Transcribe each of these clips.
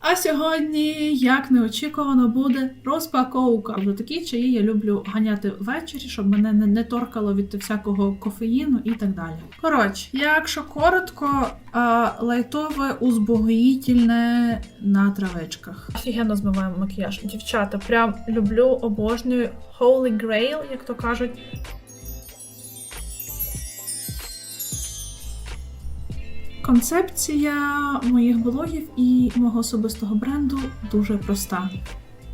А сьогодні, як неочікувано, буде розпаковка. Вже такі чаї я люблю ганяти ввечері, щоб мене не, не торкало від всякого кофеїну і так далі. Коротше, якщо коротко, лайтове узбогоїтельне на травичках. Офігенно змиваємо макіяж. Дівчата, прям люблю, обожнюю Holy Grail, як то кажуть. Концепція моїх блогів і мого особистого бренду дуже проста.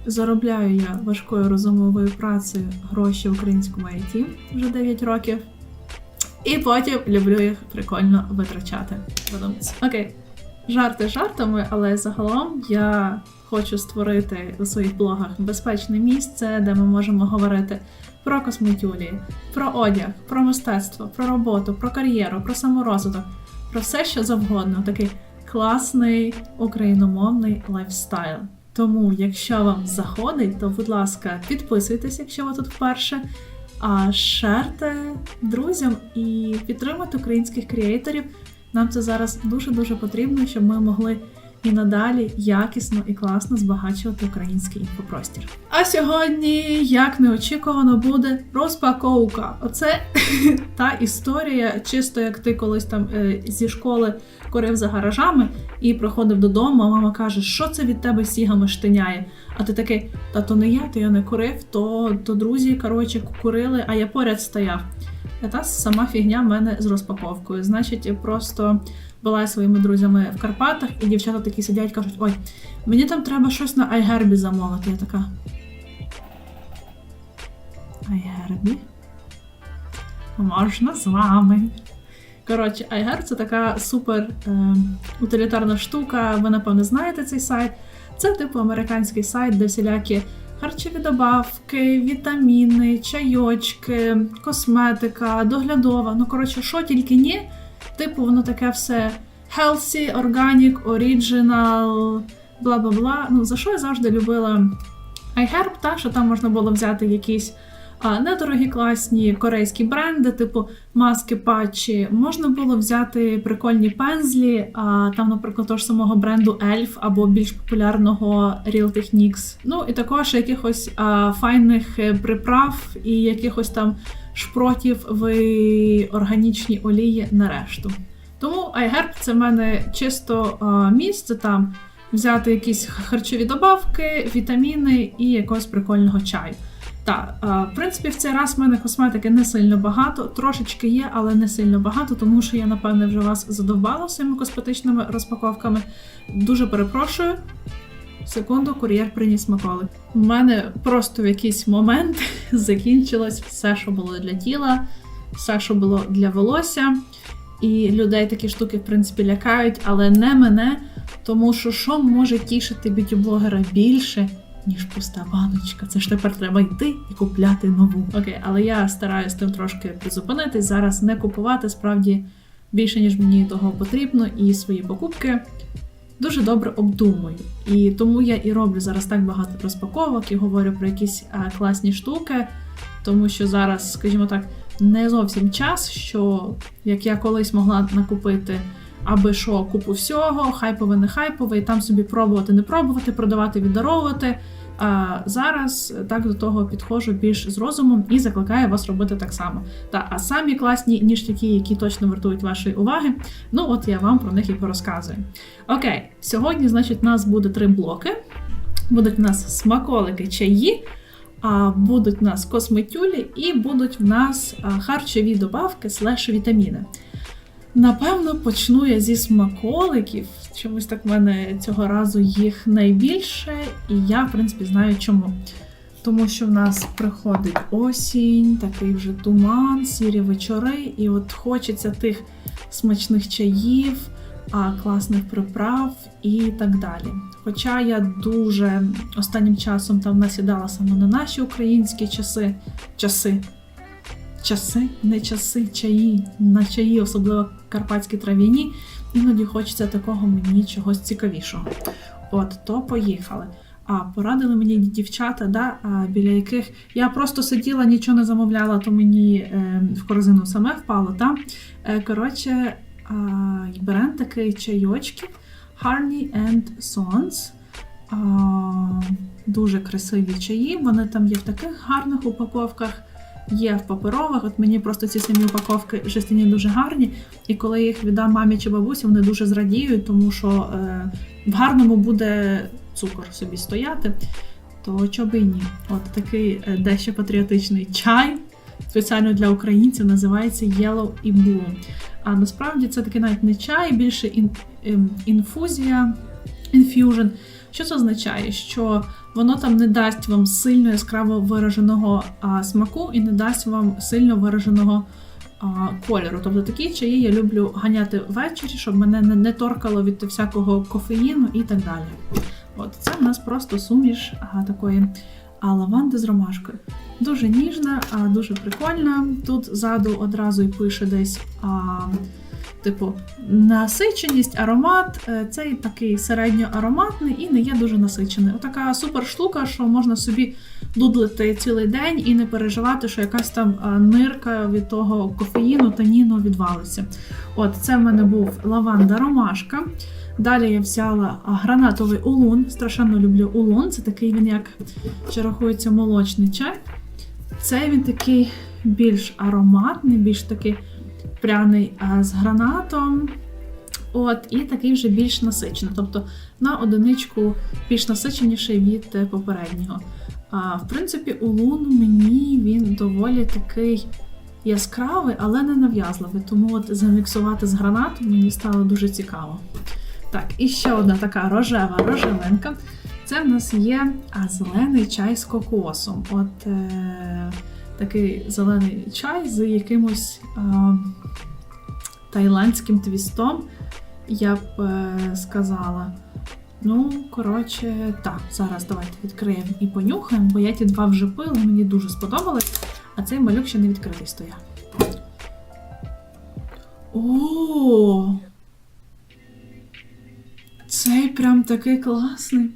Заробляю я важкою розумовою працею гроші в українському IT вже 9 років. І потім люблю їх прикольно витрачати. Подумайте. Окей, жарти жартами, але загалом я хочу створити у своїх блогах безпечне місце, де ми можемо говорити про косметюлі, про одяг, про мистецтво, про роботу, про кар'єру, про саморозвиток про все, що завгодно. Такий класний україномовний лайфстайл. Тому, якщо вам заходить, то, будь ласка, підписуйтесь, якщо ви тут вперше. А шерте друзям і підтримати українських креаторів. Нам це зараз дуже-дуже потрібно, щоб ми могли і надалі якісно і класно збагачувати український інфопростір. А сьогодні, як неочікувано, буде розпаковка. Оце та історія, чисто як ти колись там е, зі школи корив за гаражами і приходив додому, а мама каже, що це від тебе сігами штиняє. А ти такий, та то не я, то я не курив, то, то друзі, коротше, курили, а я поряд стояв. Та сама фігня в мене з розпаковкою. Значить, просто була зі своїми друзями в Карпатах, і дівчата такі сидять, кажуть: ой, мені там треба щось на Айгербі замовити. Я така. Айгербі? Можна з вами. Коротше, iHerb це така супер е, утилітарна штука. Ви, напевно, знаєте цей сайт. Це типу американський сайт, де всілякі харчові добавки, вітаміни, чайочки, косметика, доглядова. Ну, коротше, що тільки ні. Типу, воно таке все healthy, organic, original, бла бла бла. Ну, за що я завжди любила iHerb, так, що там можна було взяти якісь а, недорогі класні корейські бренди, типу маски патчі. Можна було взяти прикольні пензлі, а там, наприклад, того ж самого бренду Elf або більш популярного Real Techniques. Ну і також якихось а, файних приправ і якихось там шпротів в органічній олії на решту. Тому iHerb – це в мене чисто а, місце там взяти якісь харчові добавки, вітаміни і якогось прикольного чаю. Так, в принципі, в цей раз в мене косметики не сильно багато, трошечки є, але не сильно багато, тому що я, напевне, вже вас задовбала своїми косметичними розпаковками. Дуже перепрошую. Секунду, кур'єр приніс смаколик. У мене просто в якийсь момент закінчилось все, що було для тіла, все, що було для волосся. І людей такі штуки, в принципі, лякають, але не мене, тому що що може тішити б'юті-блогера більше, ніж пуста баночка. Це ж тепер треба йти і купляти нову. Окей, але я стараюся тим трошки призупинитись. Зараз не купувати справді більше, ніж мені того потрібно, і свої покупки дуже добре обдумую. І тому я і роблю зараз так багато розпаковок і говорю про якісь а, класні штуки, тому що зараз, скажімо так, не зовсім час, що як я колись могла накупити. Аби що купу всього, хайпове, не хайпове, і там собі пробувати, не пробувати, продавати, віддаровувати. А зараз так до того підходжу більш з розумом і закликаю вас робити так само. Та а самі класні ніштяки, які точно вартують вашої уваги. Ну от я вам про них і порозказую. Окей, сьогодні, значить, у нас буде три блоки. Будуть у нас смаколики, чаї. Будуть в нас косметюлі і будуть в нас харчові добавки слеш вітаміни. Напевно, почну я зі смаколиків. Чомусь так в мене цього разу їх найбільше, і я, в принципі, знаю чому. Тому що в нас приходить осінь, такий вже туман, сірі вечори, і от хочеться тих смачних чаїв, класних приправ і так далі. Хоча я дуже останнім часом там насідала саме на наші українські часи, часи часи, не часи, чаї, на чаї, особливо карпатські трав'яні. Іноді хочеться такого мені чогось цікавішого. От, то поїхали. А порадили мені дівчата, да, біля яких я просто сиділа, нічого не замовляла, то мені е, в корзину саме впало. Та? Е, коротше, е, беремо такий чайочки. Harney and Sons. Дуже красиві чаї. Вони там є в таких гарних упаковках, є в паперових. От мені просто ці самі упаковки жестяні дуже гарні. І коли я їх віддам мамі чи бабусі, вони дуже зрадіють, тому що е, в гарному буде цукор собі стояти. То чого би ні? От такий е, дещо патріотичний чай спеціально для українців називається Yellow і Blue. А насправді це такий навіть не чай, більше ін, ем, інфузія, інф'южн. Що це означає? Що воно там не дасть вам сильно яскраво вираженого а, смаку і не дасть вам сильно вираженого а, кольору. Тобто такі чаї я люблю ганяти ввечері, щоб мене не, не торкало від всякого кофеїну і так далі. От це в нас просто суміш а, такої а, лаванди з ромашкою. Дуже ніжна, а, дуже прикольна. Тут ззаду одразу й пише десь. А, Типу, насиченість, аромат, е, цей такий середньоароматний і не є дуже насичений. Отака супер штука, що можна собі дудлити цілий день і не переживати, що якась там нирка від того кофеїну, таніну відвалиться. От, це в мене був лаванда ромашка. Далі я взяла гранатовий улун. Страшенно люблю улун. Це такий він, як чи рахується молочний чай. Цей він такий більш ароматний, більш такий пряний а, з гранатом. От, і такий вже більш насичений. Тобто на одиничку більш насиченіший від е, попереднього. А, в принципі, улун мені він доволі такий яскравий, але не нав'язливий. Тому от заміксувати з гранатом мені стало дуже цікаво. Так, і ще одна така рожева рожевинка. Це в нас є зелений чай з кокосом. От е, такий зелений чай з якимось а, тайландським твістом, я б е, сказала. Ну, коротше, так, зараз давайте відкриємо і понюхаємо, бо я ті два вже пила, мені дуже сподобалось, а цей малюк ще не відкритий стояв. О! Цей прям такий класний.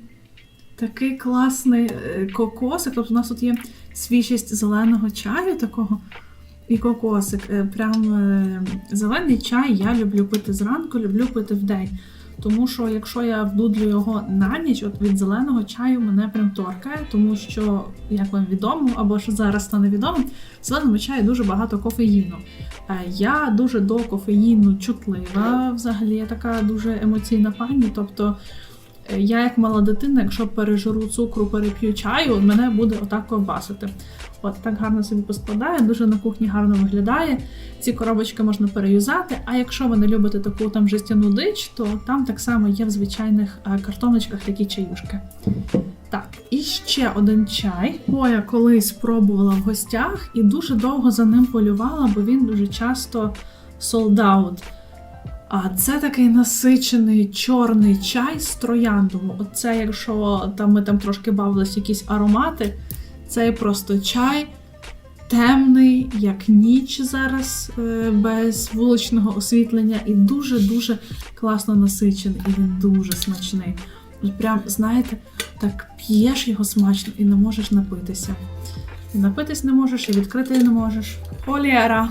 Такий класний е, кокосик. Тобто у нас тут є свіжість зеленого чаю такого і кокосик. Е, Прям е, зелений чай я люблю пити зранку, люблю пити вдень. Тому що якщо я вдудлю його на ніч, от від зеленого чаю мене прям торкає, тому що, як вам відомо, або ж зараз стане відомо, в зеленому чаї дуже багато кофеїну. Я дуже до кофеїну чутлива, взагалі я така дуже емоційна пані. Тобто я, як мала дитина, якщо пережиру цукру, переп'ю чаю, мене буде отак ковбасити. От так гарно собі поскладає, дуже на кухні гарно виглядає. Ці коробочки можна переюзати. А якщо ви не любите таку там жестяну дич, то там так само є в звичайних е, картоночках такі чаюшки. Так, і ще один чай. О, я колись пробувала в гостях і дуже довго за ним полювала, бо він дуже часто out. А це такий насичений чорний чай з трояндом. Оце, якщо там ми там трошки бавились якісь аромати, це просто чай темний, як ніч зараз, е, без вуличного освітлення, і дуже-дуже класно насичений, і він дуже смачний. Прям, знаєте, так п'єш його смачно і не можеш напитися. І напитись не можеш, і відкрити не можеш. Холєра!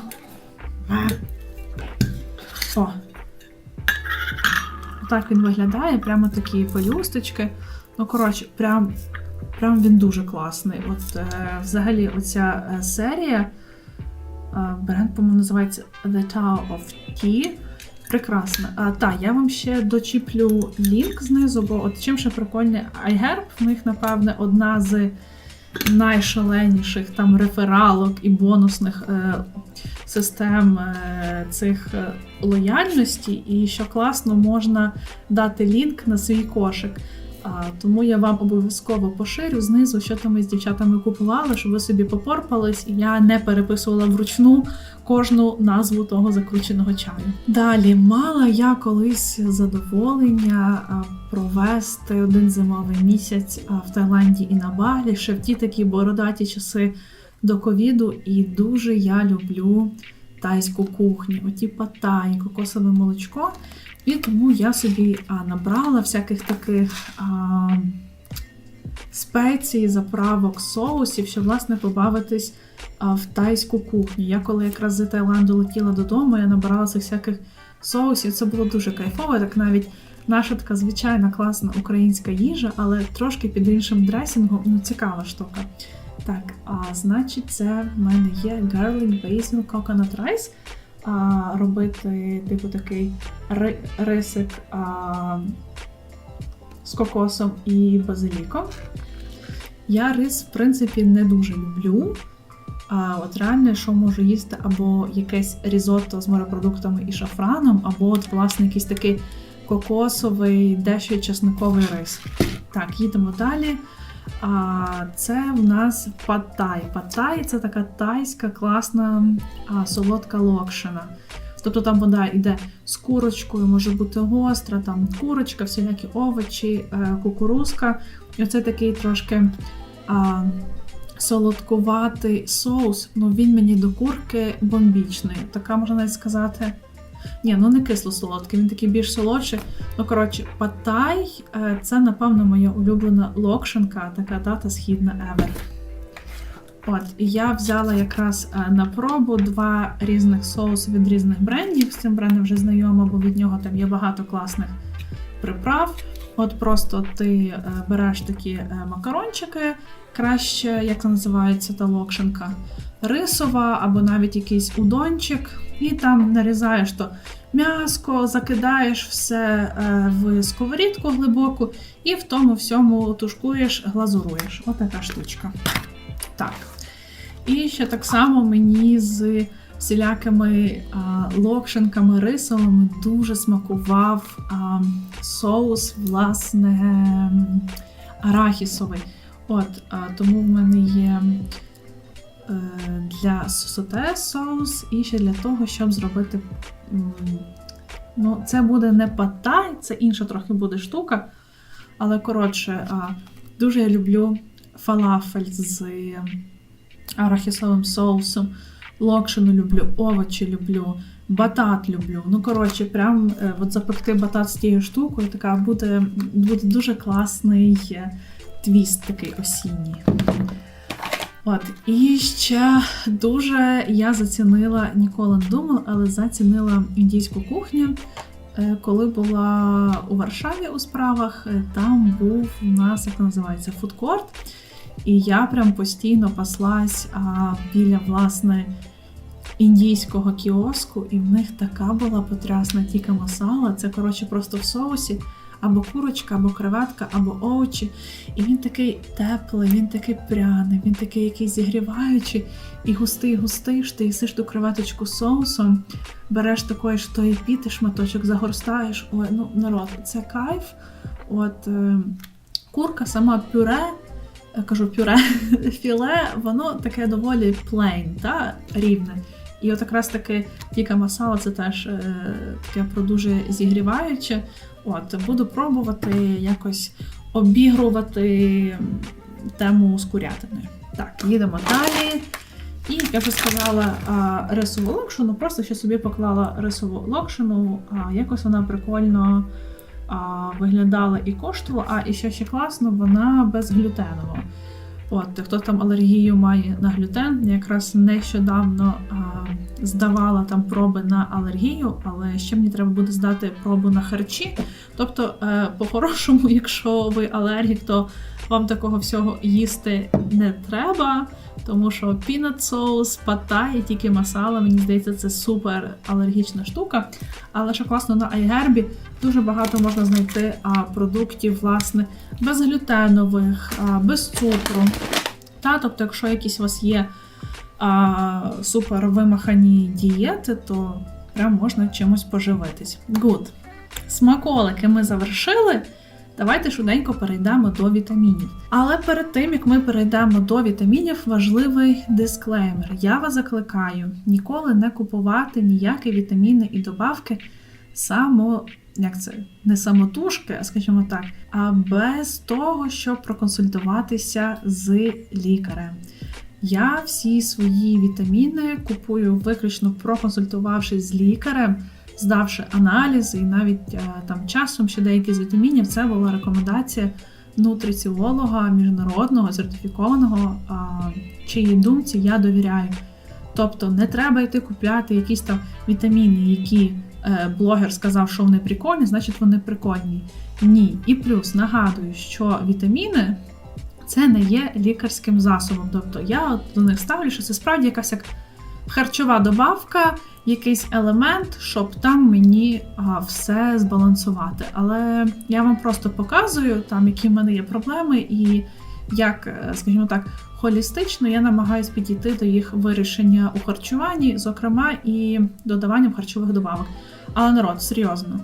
Так він виглядає, прямо такі пелюсточки. Ну, коротше, прям, прям він дуже класний. От е, взагалі, оця е, серія, е, бренд, по-моєму, називається The Tower of Tea. Прекрасна. А, та, я вам ще дочіплю лінк знизу, бо от чим ще прикольний iHerb, в них, напевне, одна з найшаленіших там рефералок і бонусних е, систем е, цих е, лояльності, і що класно можна дати лінк на свій кошик. Тому я вам обов'язково поширю знизу, що там ми з дівчатами купували, щоб ви собі попорпались, і я не переписувала вручну кожну назву того закрученого чаю. Далі мала я колись задоволення провести один зимовий місяць в Таїланді і на Балі, ще в ті такі бородаті часи до ковіду, і дуже я люблю тайську кухню, оті патаї, кокосове молочко. І тому я собі набрала всяких таких а, спецій, заправок, соусів, щоб, власне, побавитись в тайську кухню. Я коли якраз з Таїланду летіла додому, я набрала цих всяких соусів. Це було дуже кайфово, так навіть Наша така звичайна класна українська їжа, але трошки під іншим дресінгом. Ну, цікава штука. Так, а значить, це в мене є garlic basil coconut rice. А, робити, типу, такий рисик а, з кокосом і базиліком. Я рис, в принципі, не дуже люблю. А от реально, що можу їсти, або якесь різотто з морепродуктами і шафраном, або от, власне, якийсь такий кокосовий, дещо чесниковий рис. Так, їдемо далі. А, це в нас паттай. Паттай це така тайська класна а, солодка локшина. Тобто там вода йде з курочкою, може бути гостра, там курочка, всілякі овочі, е, кукурузка. І оце такий трошки а, солодкуватий соус. Ну він мені до курки бомбічний. Така можна навіть сказати. Ні, ну не кисло-солодкий, він такий більш солодший. Ну, коротше, патай е, це, напевно, моя улюблена локшинка, така дата східна ever. От, я взяла якраз е, на пробу два різних соуси від різних брендів. З цим брендом вже знайома, бо від нього там є багато класних приправ. От просто ти е, береш такі макарончики, краще, як це називається та локшинка, рисова або навіть якийсь удончик, і там нарізаєш то м'яско, закидаєш все е, в сковорідку глибоку, і в тому всьому тушкуєш, глазуруєш. Отака штучка. Так. І ще так само мені з всілякими а, локшинками рисовими дуже смакував а, соус, власне, арахісовий. От, а, тому в мене є е, для соте соус і ще для того, щоб зробити. Ну, це буде не патай, це інша трохи буде штука. Але коротше, дуже я люблю фалафель з арахісовим соусом. Локшину люблю, овочі люблю, батат люблю. Ну, коротше, прям е, от запекти батат з тією штукою, така буде, буде дуже класний е, твіст такий осінній. От, і ще дуже я зацінила, ніколи не думала, але зацінила індійську кухню. Е, Коли була у Варшаві у справах, е, там був у нас, як називається, фудкорт. І я прям постійно паслась а, біля власне індійського кіоску, і в них така була потрясна тіка масала. Це коротше просто в соусі. Або курочка, або креветка, або овочі. І він такий теплий, він такий пряний, він такий якийсь зігріваючий і густий, густий, що ти їсиш ту креветочку соусом, береш такої ж тої піти, шматочок, загорстаєш. Ой, ну народ, це кайф. От е, курка, сама пюре, кажу пюре, філе, воно таке доволі плейн, та, рівне. І от якраз таки тіка масала це теж е, таке про дуже зігріваюче. От, буду пробувати якось обігрувати тему з курятиною. Так, їдемо далі. І, я вже сказала, рисову локшину, просто ще собі поклала рисову локшину, а, якось вона прикольно а, виглядала і коштувала, а і що ще класно, вона безглютенова. От, хто там алергію має на глютен, якраз нещодавно а, здавала там проби на алергію, але ще мені треба буде здати пробу на харчі. Тобто, е, по-хорошому, якщо ви алергік, то вам такого всього їсти не треба, тому що пінат соус, паттай, тільки масала, мені здається, це супер алергічна штука. Але що класно на iHerb, дуже багато можна знайти а, продуктів, власне, безглютенових, а, без цукру. Та, тобто, якщо якісь у вас є а, супер вимахані дієти, то прям можна чимось поживитись. Good. Смаколики ми завершили. Давайте швиденько перейдемо до вітамінів. Але перед тим як ми перейдемо до вітамінів, важливий дисклеймер. Я вас закликаю ніколи не купувати ніякі вітаміни і добавки само, як це, не самотужки, а скажімо так, а без того, щоб проконсультуватися з лікарем. Я всі свої вітаміни купую виключно проконсультувавшись з лікарем здавши аналізи, і навіть е, там часом ще деякі з вітамінів, це була рекомендація нутриціолога міжнародного сертифікованого, чиїй думці я довіряю. Тобто не треба йти купляти якісь там вітаміни, які е, блогер сказав, що вони прикольні, значить вони прикольні. Ні. І плюс нагадую, що вітаміни це не є лікарським засобом. Тобто я до них ставлю, що це справді якась як харчова добавка, якийсь елемент, щоб там мені а, все збалансувати. Але я вам просто показую, там, які в мене є проблеми, і як, е, скажімо так, холістично я намагаюся підійти до їх вирішення у харчуванні, зокрема і додаванням харчових добавок. Але народ, серйозно.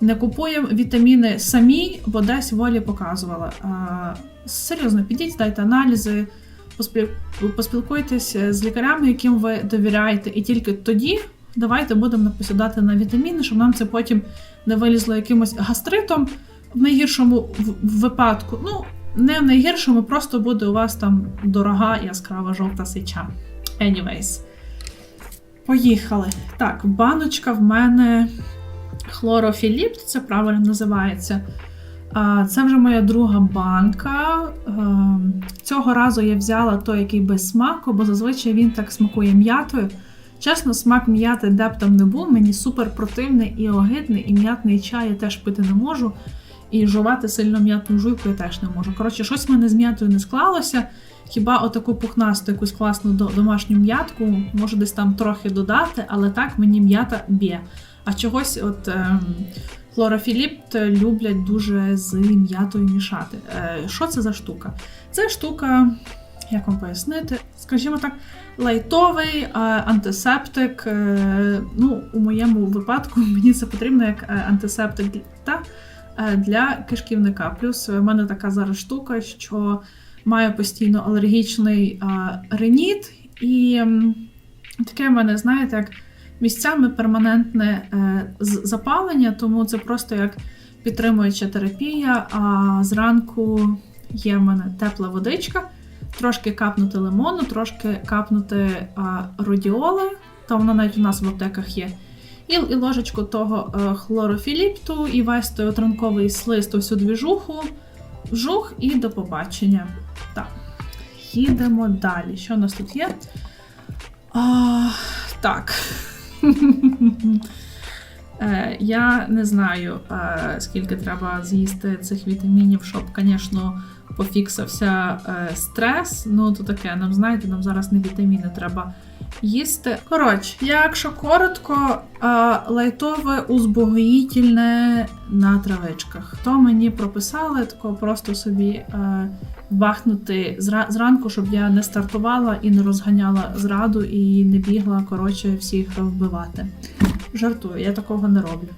Не купуємо вітаміни самі, бо десь волі показувала. А, серйозно, підіть, дайте аналізи, поспіл- поспілкуйтесь з лікарями, яким ви довіряєте, і тільки тоді давайте будемо напосідати на вітаміни, щоб нам це потім не вилізло якимось гастритом. В найгіршому випадку, ну, не в найгіршому, просто буде у вас там дорога яскрава жовта сича. Anyways. Поїхали. Так, баночка в мене хлорофіліп, це правильно називається. Це вже моя друга банка. Ем, Цього разу я взяла той, який без смаку, бо зазвичай він так смакує м'ятою. Чесно, смак м'яти де б там не був, мені супер противний і огидний, і м'ятний чай я теж пити не можу. І жувати сильно м'ятну жуйку я теж не можу. Коротше, щось в мене з м'ятою не склалося. Хіба отаку пухнасту, якусь класну домашню м'ятку можу десь там трохи додати, але так мені м'ята б'є. А чогось, от ем, хлорофіліпт люблять дуже з м'ятою мішати. Е, що це за штука? Це штука, як вам пояснити, скажімо так, лайтовий е, антисептик. Е, ну, у моєму випадку мені це потрібно як е, антисептик та е, для кишківника. Плюс в мене така зараз штука, що маю постійно алергічний е, реніт, і таке в мене, знаєте, як місцями перманентне е, запалення, тому це просто як підтримуюча терапія. А зранку є в мене тепла водичка, трошки капнути лимону, трошки капнути родіоли, то воно навіть у нас в аптеках є. І, ложечку того е, хлорофіліпту, і весь той отранковий слист, всю двіжуху, вжух і до побачення. Так, їдемо далі. Що у нас тут є? А, так. Е, Я не знаю, е, скільки треба з'їсти цих вітамінів, щоб, звісно, пофіксався е, стрес. Ну, то таке, нам знаєте, нам зараз не вітаміни треба їсти. Коротше, якщо коротко, лайтове узбогоїтельне на травичках. То мені прописали тако просто собі. Бахнути зранку, щоб я не стартувала і не розганяла зраду і не бігла, коротше, всіх вбивати. Жартую, я такого не роблю.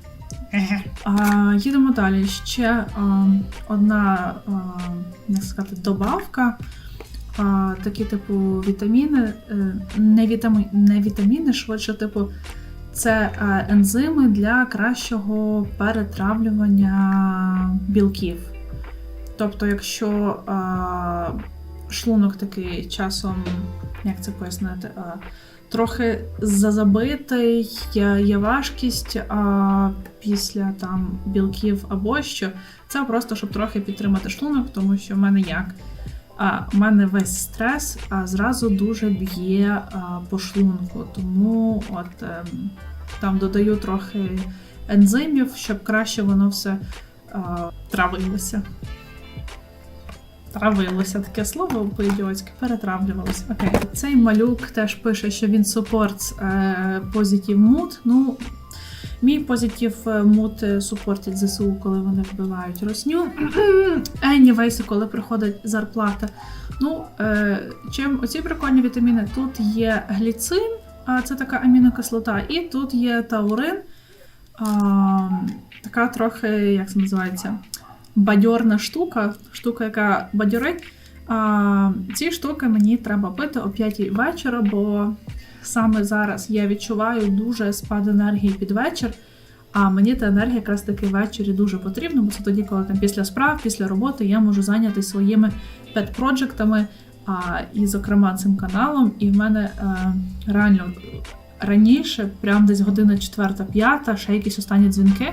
А, їдемо далі. Ще а, одна, а, як сказати, добавка. А, такі, типу, вітаміни, е, не, вітамі, не вітаміни, швидше, типу, це ензими для кращого перетравлювання білків. Тобто, якщо а, шлунок такий часом, як це пояснити, а, трохи зазабитий, є, важкість а, після там білків або що, це просто щоб трохи підтримати шлунок, тому що в мене як. А в мене весь стрес а, зразу дуже б'є по шлунку. Тому от ем, там додаю трохи ензимів, щоб краще воно все а, травилося. Травилося таке слово по-ідіотськи, перетравлювалося. Окей. Цей малюк теж пише, що він е, positive mood. Ну, мій positive mood супортять ЗСУ, коли вони вбивають росню. Anyways, коли приходить зарплата. Ну, е, чим оці прикольні вітаміни? Тут є гліцин, а це така амінокислота, і тут є таурин. Така трохи, як це називається, бадьорна штука, штука, яка бадьорить. А, ці штуки мені треба пити о 5 вечора, бо саме зараз я відчуваю дуже спад енергії під вечір. А мені та енергія якраз таки ввечері дуже потрібна, бо це тоді, коли там після справ, після роботи я можу зайнятися своїми пет-проджектами, а, і, зокрема, цим каналом. І в мене е, реально раніше, прям десь година 4-5, ще якісь останні дзвінки.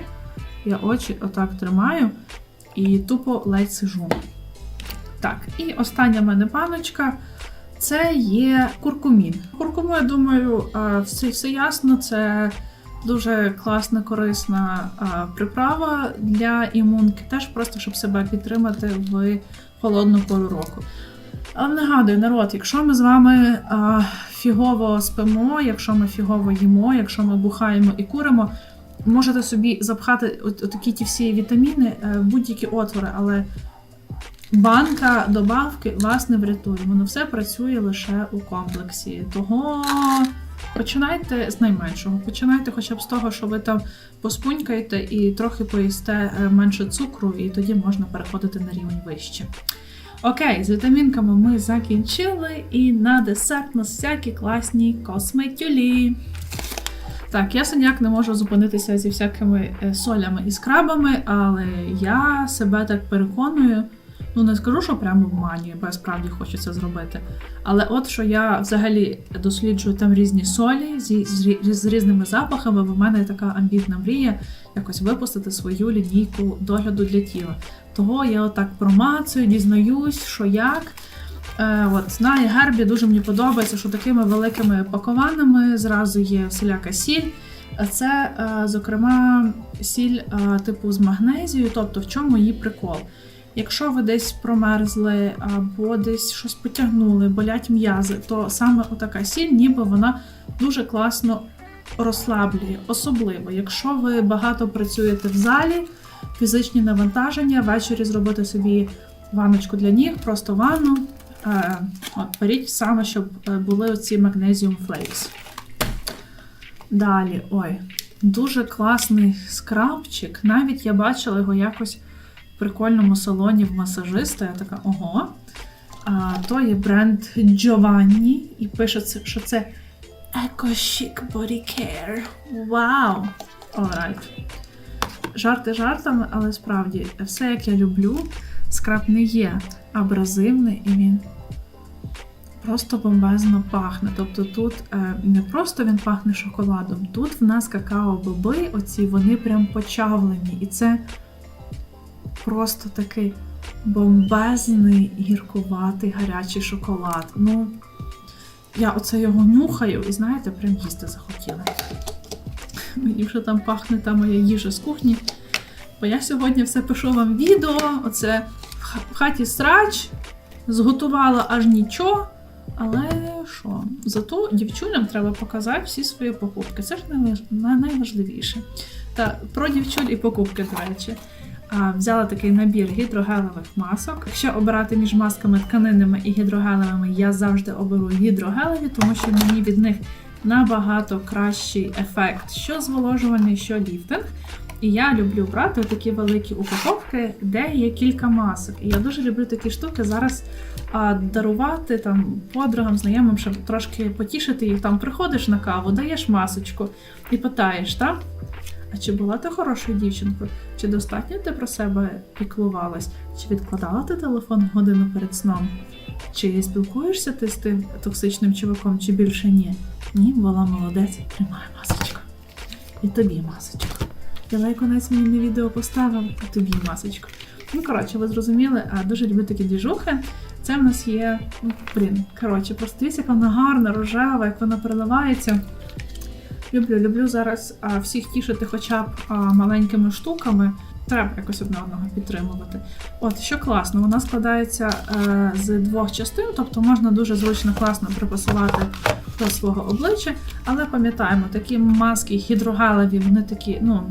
Я очі отак тримаю і тупо ледь сижу. Так, і остання в мене баночка це є куркумін. Куркуму, я думаю, е, все, все ясно, це Дуже класна, корисна приправа для імунки, теж просто щоб себе підтримати в холодну пору року. Але нагадую, народ, якщо ми з вами а, фігово спимо, якщо ми фігово їмо, якщо ми бухаємо і куримо, можете собі запхати от, отакі ті всі вітаміни е, будь-які отвори, але банка добавки вас не врятує. Воно все працює лише у комплексі. Того починайте з найменшого. Починайте хоча б з того, що ви там поспунькаєте і трохи поїсте е, менше цукру, і тоді можна переходити на рівень вище. Окей, з вітамінками ми закінчили, і на десерт у нас всякі класні косметюлі. Так, я ніяк не можу зупинитися зі всякими е, солями і скрабами, але я себе так переконую. Ну, не скажу, що прямо обманюю, бо я справді хочу це зробити. Але от що я взагалі досліджую там різні солі зі, з, з різними запахами, бо в мене така амбітна мрія якось випустити свою лінійку догляду для тіла. Того я отак промацую, дізнаюсь, що як. Е, от, на гербі дуже мені подобається, що такими великими пакованими зразу є всіляка сіль. Це, е, зокрема, сіль е, типу з магнезією, тобто в чому її прикол. Якщо ви десь промерзли або десь щось потягнули, болять м'язи, то саме отака сіль, ніби вона дуже класно розслаблює. Особливо, якщо ви багато працюєте в залі, фізичні навантаження, ввечері зробити собі ванночку для ніг, просто ванну. Е, от, беріть саме, щоб е, були оці Magnesium Flakes. Далі, ой, дуже класний скрабчик. Навіть я бачила його якось в прикольному салоні в масажиста. Я така, ого. А, то є бренд Giovanni, і пишеться, що це Eco Chic Body Care. Вау! Alright. Жарти жартами, але справді, все як я люблю, скраб не є абразивний і він просто бомбезно пахне. Тобто тут е, не просто він пахне шоколадом, тут в нас какао-боби, оці вони прям почавлені. І це просто такий бомбезний, гіркуватий, гарячий шоколад. Ну, я оце його нюхаю і знаєте, прям їсти захотіла. Мені вже там пахне та моя їжа з кухні. Бо я сьогодні все пишу вам відео. Оце в хаті срач, зготувала аж нічого. Але що? Зато дівчулям треба показати всі свої покупки. Це ж найважливіше. Та про дівчуль і покупки, до речі. А, Взяла такий набір гідрогелевих масок. Якщо обирати між масками тканинними і гідрогелевими, я завжди оберу гідрогелеві, тому що мені від них набагато кращий ефект, що зволожування, що ліфтинг. І я люблю брати такі великі упаковки, де є кілька масок. І я дуже люблю такі штуки зараз а, дарувати там подругам, знайомим, щоб трошки потішити їх. Там приходиш на каву, даєш масочку і питаєш, так? А чи була ти хорошою дівчинкою? Чи достатньо ти про себе піклувалась? Чи відкладала ти телефон годину перед сном? Чи спілкуєшся ти з тим токсичним чуваком, чи більше ні? Ні, була молодець, тримай масочку. І тобі масочку. Я лайконець мені на відео поставив, і тобі масочку. Ну, коротше, ви зрозуміли, а дуже люблю такі двіжухи. Це в нас є. Ну, блін, коротше, просто дивіться, як вона гарна, рожева, як вона переливається. Люблю, люблю зараз а, всіх тішити хоча б а, маленькими штуками. Треба якось одне одного підтримувати. От, що класно, вона складається е, з двох частин, тобто можна дуже зручно класно припасувати до свого обличчя. Але пам'ятаємо, такі маски гідрогелеві, вони такі, ну,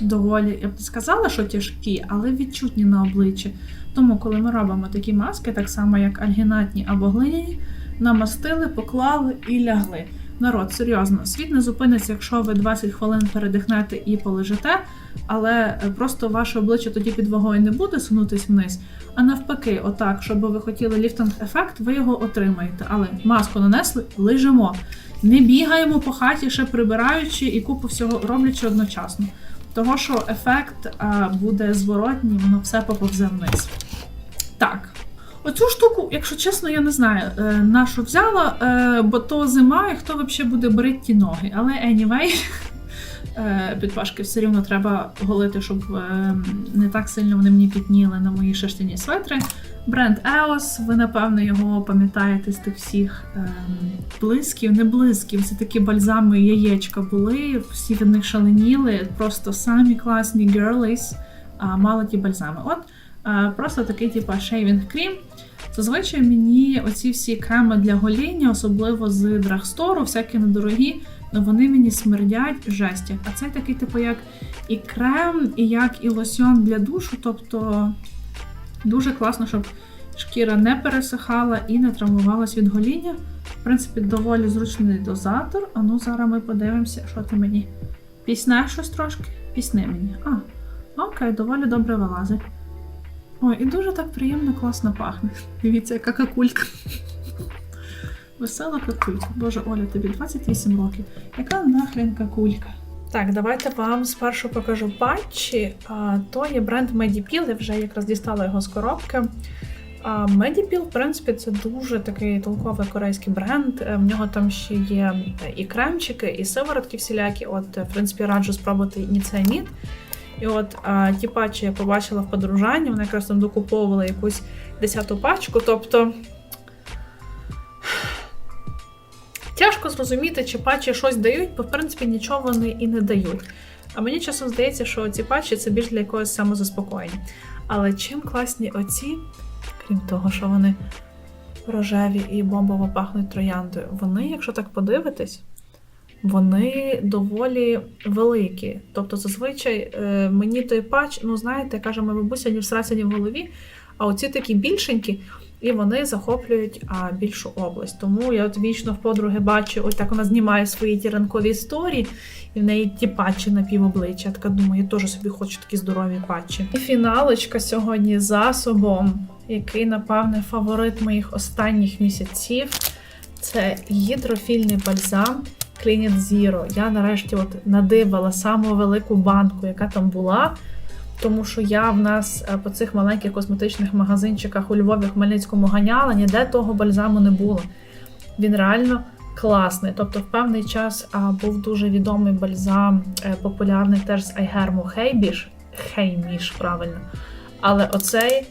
доволі, я б не сказала, що тяжкі, але відчутні на обличчі. Тому, коли ми робимо такі маски, так само як альгінатні або глиняні, намастили, поклали і лягли. Народ, серйозно, світ не зупиниться, якщо ви 20 хвилин передихнете і полежите, але просто ваше обличчя тоді під вагою не буде сунутись вниз. А навпаки, отак, щоб ви хотіли ліфтинг-ефект, ви його отримаєте. Але маску нанесли, лежимо. Не бігаємо по хаті, ще прибираючи і купу всього роблячи одночасно. Того, що ефект а, буде зворотній, воно все поповзе вниз. Так. Оцю штуку, якщо чесно, я не знаю, е, на що взяла, е, бо то зима, і хто взагалі буде брити ті ноги. Але anyway, е, підпашки все рівно треба голити, щоб е, не так сильно вони мені підніли на мої шерстяні светри. Бренд EOS, ви напевно його пам'ятаєте з тих всіх е, блисків, не блисків, це такі бальзами яєчка були, всі від них шаленіли, просто самі класні girlies а, мали ті бальзами. От е, просто такий, типу, shaving cream. Зазвичай мені оці всі креми для гоління, особливо з драгстору, всякі недорогі, вони мені смердять жестях. А це такий, типу, як і крем, і як і лосьон для душу. Тобто дуже класно, щоб шкіра не пересихала і не травмувалась від гоління. В принципі, доволі зручний дозатор. А ну зараз ми подивимося, що ти мені. Пісне щось трошки? Пісни мені. А, окей, доволі добре вилазить. Ой, і дуже так приємно, класно пахне. Дивіться, яка какулька. Весела какулька. Боже, Оля, тобі 28 років. Яка нахрен какулька? Так, давайте вам спершу покажу патчі. А, то є бренд Medipil, я вже якраз дістала його з коробки. А Medipil, в принципі, це дуже такий толковий корейський бренд. Е, В нього там ще є і кремчики, і сиворотки всілякі. От, в принципі, раджу спробувати ніцеамід. І от а, ті патчі я побачила в подорожанні, вони якраз там докуповували якусь десяту пачку. Тобто тяжко зрозуміти, чи патчі щось дають, бо в принципі нічого вони і не дають. А мені часом здається, що ці патчі це більш для якогось самозаспокоєння. Але чим класні оці, крім того, що вони рожеві і бомбово пахнуть трояндою, вони, якщо так подивитись, вони доволі великі. Тобто, зазвичай е, мені той патч, ну знаєте, каже моя бабуся, ні всраться, ні в голові, а оці такі більшенькі, і вони захоплюють а, більшу область. Тому я от вічно в подруги бачу, ось так вона знімає свої ті ранкові історії, і в неї ті патчі на півобличчя. Така думаю, я теж собі хочу такі здорові патчі. І фіналочка сьогодні засобом, який, напевне, фаворит моїх останніх місяців. Це гідрофільний бальзам It Zero. Я нарешті от надибала саму велику банку, яка там була. Тому що я в нас е, по цих маленьких косметичних магазинчиках у Львові, Хмельницькому ганяла, ніде того бальзаму не було. Він реально класний. Тобто, в певний час а, був дуже відомий бальзам, е, популярний теж з Айгерму Хейбіш. Хейміш, правильно. Але оцей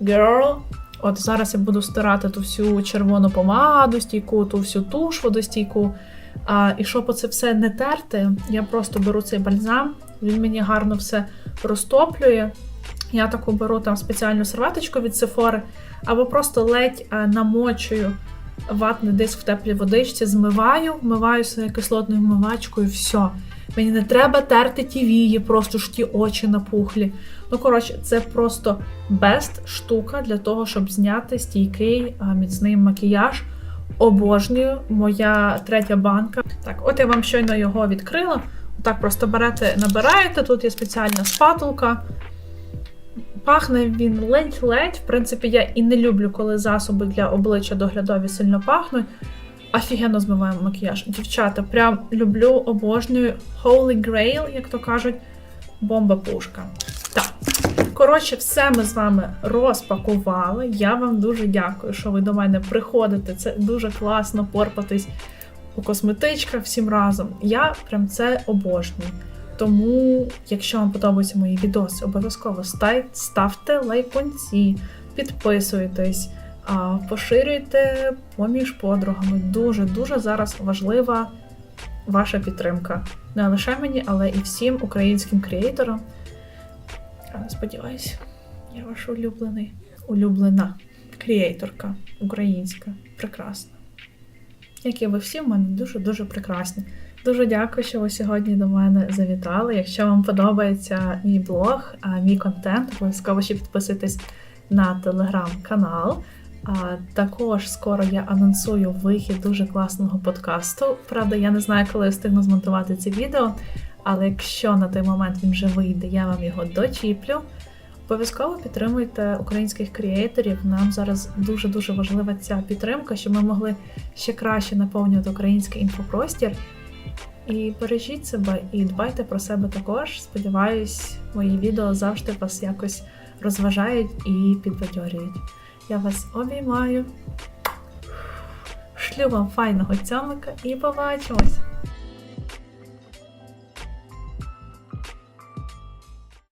Girl, от зараз я буду стирати ту всю червону помаду стійку, ту всю туш водостійку. А, і щоб оце все не терти, я просто беру цей бальзам, він мені гарно все розтоплює. Я таку беру там спеціальну серветочку від Sephora, або просто ледь а, намочую ватний диск в теплій водичці, змиваю, вмиваю своєю кислотною вмивачкою, все. Мені не треба терти ті вії, просто ж ті очі напухлі. Ну, коротше, це просто бест штука для того, щоб зняти стійкий а, міцний макіяж. Обожнюю, моя третя банка. Так, от я вам щойно його відкрила. Так, просто берете, набираєте. Тут є спеціальна спатулка. Пахне він ледь-ледь. В принципі, я і не люблю, коли засоби для обличчя доглядові сильно пахнуть. Офігенно змиваємо макіяж. Дівчата, прям люблю, обожнюю. Holy Grail, як то кажуть, бомба-пушка. Так. Коротше, все ми з вами розпакували. Я вам дуже дякую, що ви до мене приходите. Це дуже класно порпатись у косметичках всім разом. Я прям це обожнюю. Тому, якщо вам подобаються мої відоси, обов'язково ставте лайконці, підписуйтесь, поширюйте поміж подругами. Дуже-дуже зараз важлива ваша підтримка. Не лише мені, але і всім українським креаторам. Але сподіваюся, я ваш улюблений, улюблена креаторка українська, прекрасна. Як і ви всі в мене дуже-дуже прекрасні. Дуже дякую, що ви сьогодні до мене завітали. Якщо вам подобається мій блог, мій контент, обов'язково ще підписуйтесь на телеграм-канал. А також скоро я анонсую вихід дуже класного подкасту. Правда, я не знаю, коли я встигну змонтувати це відео, але якщо на той момент він вже вийде, я вам його дочіплю. Обов'язково підтримуйте українських креаторів. Нам зараз дуже дуже важлива ця підтримка, щоб ми могли ще краще наповнювати український інфопростір. І бережіть себе і дбайте про себе також. Сподіваюсь, мої відео завжди вас якось розважають і підбадьорюють. Я вас обіймаю. Шлю вам файного цьомика і побачимось!